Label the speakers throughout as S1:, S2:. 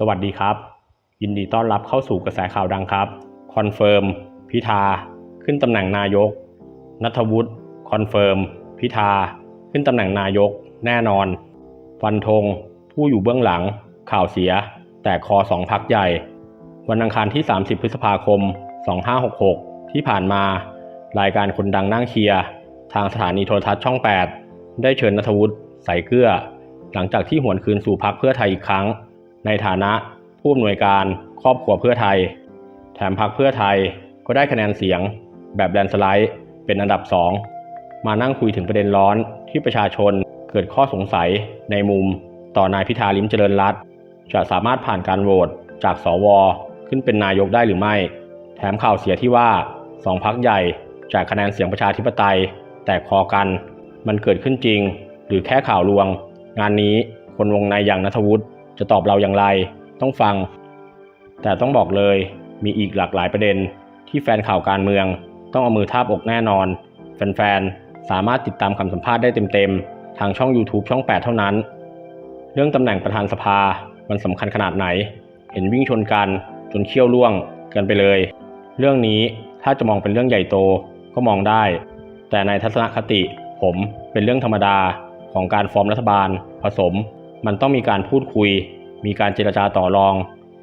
S1: สวัสดีครับ ยินดีต้อนรับเข้าสู่กระแสข่าวดังครับ คอนเฟิร์ม พิธา ขึ้นตำแหน่งนายก นัทวุฒิ คอนเฟิร์ม พิธา ขึ้นตำแหน่งนายก แน่นอน ฟันธง ผู้อยู่เบื้องหลัง ข่าวเสีย แตกคอสองพักใหญ่ วันอังคารที่ 30 พฤษภาคม 2566 ที่ผ่านมา รายการคนดังนั่งเชียร์ ทางสถานีโทรทัศน์ช่อง 8 ได้เชิญนัทวุฒิ ใส่เกลือ หลังจากที่หวนคืนสู่พักเพื่อไทยอีกครั้ง ในฐานะผู้อำนวยการครอบครัวเพื่อไทย แถมพักเพื่อไทยก็ได้คะแนนเสียง แบบแลนสไลด์เป็นอันดับ 2 มานั่งคุยถึงประเด็นร้อนที่ประชาชนเกิดข้อสงสัยในมุมต่อนายพิธาลิมเจริญรัตจะสามารถผ่านการโหวตจากสวขึ้นเป็นนายกได้หรือไม่ แถมข่าวเสียที่ว่าสองพักใหญ่จากคะแนนเสียงประชาธิปไตย แตกคอกัน มันเกิดขึ้นจริง หรือแค่ข่าวลวง งานนี้คนวงในอย่างนัทวุฒิ จะตอบเราอย่างไร ต้องฟัง แต่ต้องบอกเลยมีอีกหลากหลายประเด็น ที่แฟนข่าวการเมือง ต้องเอามือทาบอกแน่นอน แฟนๆ สามารถติดตามคำสัมภาษณ์ได้เต็มๆ ทางช่อง YouTube ช่อง 8 เท่านั้น เรื่องตำแหน่งประธานสภามันสำคัญขนาดไหน เห็นวิ่งชนกันจนเขี้ยวล่วงกันไปเลย เรื่องนี้ถ้าจะมองเป็นเรื่องใหญ่โตก็มองได้ แต่ในทัศนคติผมเป็นเรื่องธรรมดาของการฟอร์มรัฐบาล ผสม มันต้องมีการพูดคุย มีการเจรจาต่อรอง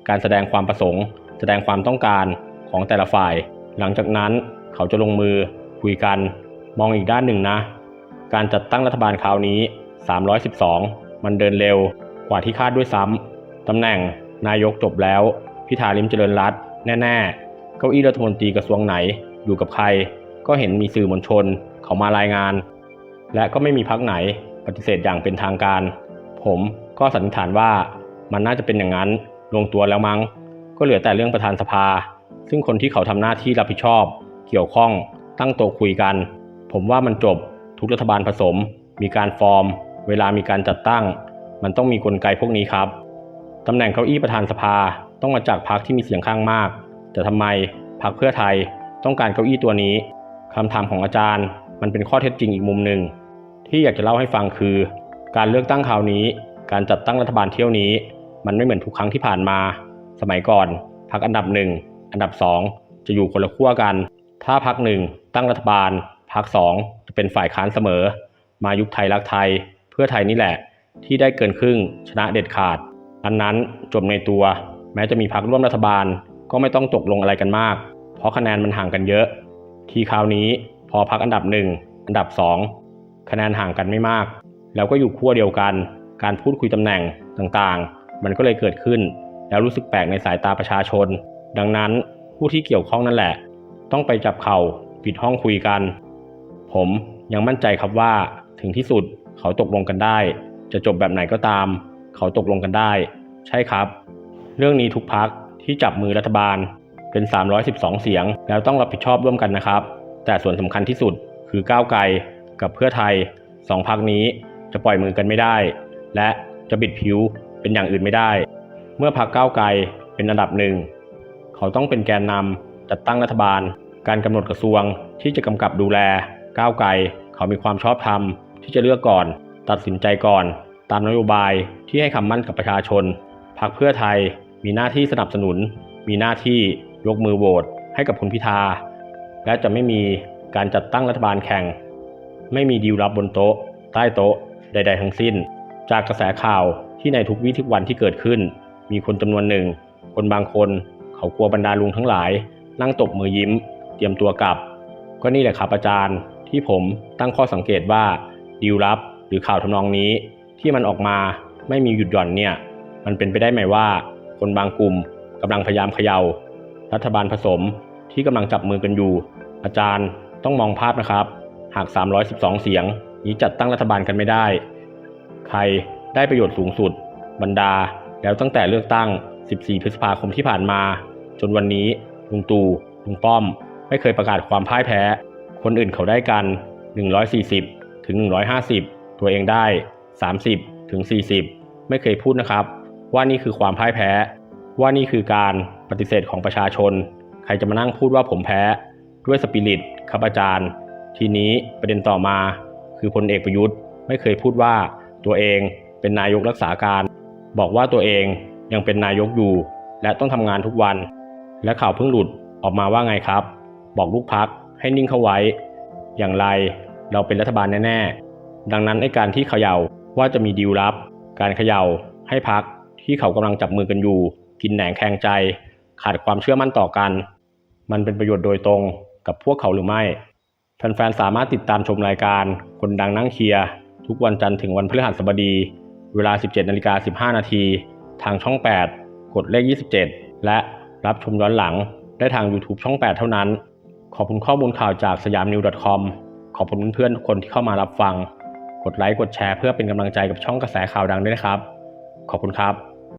S1: การแสดงความประสงค์ แสดงความต้องการของแต่ละฝ่าย หลังจากนั้นเขาจะลงมือคุยกัน มองอีกด้านหนึ่งนะ การจัดตั้งรัฐบาลคราวนี้ 312 มันเดินเร็วกว่าที่คาดด้วยซ้ำตำแหน่งนายกจบแล้ว พิธาลิมเจริญรัตแน่ๆ เก้าอี้รัฐมนตรีกระทรวงไหนอยู่กับใคร ก็เห็นมีสื่อมวลชนเขามารายงาน และก็ไม่มีพักไหนปฏิเสธอย่างเป็นทางการ ผมก็สันนิษฐานว่ามันน่าจะเป็นอย่างนั้นลงตัวแล้วมั้ง ก็เหลือแต่เรื่องประธานสภา ซึ่งคนที่เขาทำหน้าที่รับผิดชอบ เกี่ยวข้องตั้งโต๊ะคุยกัน ผมว่ามันจบทุกรัฐบาลผสม มีการฟอร์ม เวลามีการจัดตั้ง มันต้องมีกลไกพวกนี้ครับตำแหน่งเก้าอี้ประธานสภาต้องมาจากพรรคที่มีเสียงข้างมาก แต่ทำไมพรรคเพื่อไทยต้องการเก้าอี้ตัวนี้คำถามของอาจารย์ มันเป็นข้อเท็จจริงอีกมุมหนึ่งที่อยากจะเล่าให้ฟังคือ การเลือกตั้งคราวนี้ การจัดตั้งรัฐบาลเที่ยวนี้ มันไม่เหมือนทุกครั้งที่ผ่านมา สมัยก่อนพรรคอันดับหนึ่งอันดับสองจะอยู่คนละขั้วกัน ถ้าพรรคหนึ่งตั้งรัฐบาลพรรคสองจะเป็นฝ่ายค้านเสมอ มายุคไทยรักไทย เพื่อไทยนี่แหละ ที่ได้เกินครึ่งชนะเด็ดขาด อันนั้นจบในตัว แม้จะมีพรรคร่วมรัฐบาลก็ไม่ต้องตกลงอะไรกันมาก เพราะคะแนนมันห่างกันเยอะ ทีคราวนี้พอพรรคอันดับหนึ่งอันดับสองคะแนนห่างกันไม่มาก แล้วก็อยู่ขั้วเดียวกัน การพูดคุยตำแหน่งต่างๆ มันก็เลยเกิดขึ้น แล้วรู้สึกแปลกในสายตาประชาชน ดังนั้นผู้ที่เกี่ยวข้องนั่นแหละ ต้องไปจับเข่าปิดห้องคุยกัน ผมยังมั่นใจครับว่าถึงที่สุดเขาตกลงกันได้ จะจบแบบไหนก็ตาม เขาตกลงกันได้ ใช่ครับ เรื่องนี้ทุกพักที่จับมือรัฐบาลเป็น 312 เสียง แล้วต้องรับผิดชอบร่วมกันนะครับ แต่ส่วนสำคัญที่สุดคือก้าวไกลกับเพื่อไทยสองพักนี้ จะปล่อยมือกันไม่ได้ และจะบิดผิวเป็นอย่างอื่นไม่ได้ เมื่อพักก้าวไกลเป็นอันดับหนึ่ง เขาต้องเป็นแกนนำจัดตั้งรัฐบาล การกำหนดกระทรวงที่จะกำกับดูแลก้าวไกลเขามีความชอบธรรมที่จะเลือกก่อน ตัดสินใจก่อน ตามนโยบายที่ให้คำมั่นกับประชาชนพรรคเพื่อไทยมีหน้าที่สนับสนุน มีหน้าที่ยกมือโหวตให้กับคุณพิธา และจะไม่มีการจัดตั้งรัฐบาลแข่ง ไม่มีดีลลับบนโต๊ะ ใต้โต๊ะ ใด ๆ ทั้งสิ้น จากกระแสข่าวที่ในทุกวี่ทุกวันที่เกิดขึ้น มีคนจำนวนหนึ่ง คนบางคนเขากลัวบรรดาลุงทั้งหลาย นั่งตบมือยิ้ม เตรียมตัวกลับ ก็นี่แหละครับอาจารย์ ที่ผมตั้งข้อสังเกตว่าดีลลับหรือข่าวทำนองนี้ ที่มันออกมาไม่มีหยุดหย่อนเนี่ย มันเป็นไปได้ไหมว่า คนบางกลุ่มกำลังพยายามเขยา่า รัฐบาลผสมที่กำลังจับมือกันอยู่ อาจารย์ต้องมองภาพนะครับ หาก 312 เสียง นี้จัดตั้งรัฐบาลกันไม่ได้ ใครได้ประโยชน์สูงสุด บรรดา แล้วตั้งแต่เลือกตั้ง 14 พฤษภาคมที่ผ่านมา จนวันนี้ลุงตู่ลุงป้อม ไม่เคยประกาศความพ่ายแพ้ คนอื่นเขาได้กัน 140 ถึง 150 ตัวเองได้ 30 ถึง 40 ไม่เคยพูดนะครับ ว่านี่คือความพ่ายแพ้ ว่านี่คือการปฏิเสธของประชาชน ใครจะมานั่งพูดว่าผมแพ้ ด้วยสปิริตครับอาจารย์ ทีนี้ประเด็นต่อมา คือพลเอกประยุทธ์ไม่เคยพูดว่าตัวเองเป็นนายกรักษาการ บอกว่าตัวเองยังเป็นนายกอยู่ และต้องทำงานทุกวัน และข่าวเพิ่งหลุดออกมาว่าไงครับ บอกลูกพักให้นิ่งเข้าไว้ อย่างไรเราเป็นรัฐบาลแน่ๆ ดังนั้นไอการที่เขย่าว่าจะมีดีลลับ การเขย่าให้พักที่เขากำลังจับมือกันอยู่ กินแหนงแคงใจ ขาดความเชื่อมั่นต่อกัน มันเป็นประโยชน์โดยตรงกับพวกเขาหรือไม่ แฟนๆ สามารถติดตามชมรายการคนดังนั่งเคลียร์ ทุกวันจันทร์ถึงวันพฤหัสบดี เวลา 17นาฬิกา15 นาที ทางช่อง 8 กดเลข 27 และรับชมย้อนหลังได้ทาง YouTube ช่อง 8 เท่านั้น ขอบคุณข้อมูลข่าวจากสยามนิว .com ขอบคุณเพื่อนๆ ทุกคนที่เข้ามารับฟัง กดไลค์ กดแชร์เพื่อเป็นกำลังใจกับช่องกระแสข่าวดังด้วยนะครับ ขอบคุณครับ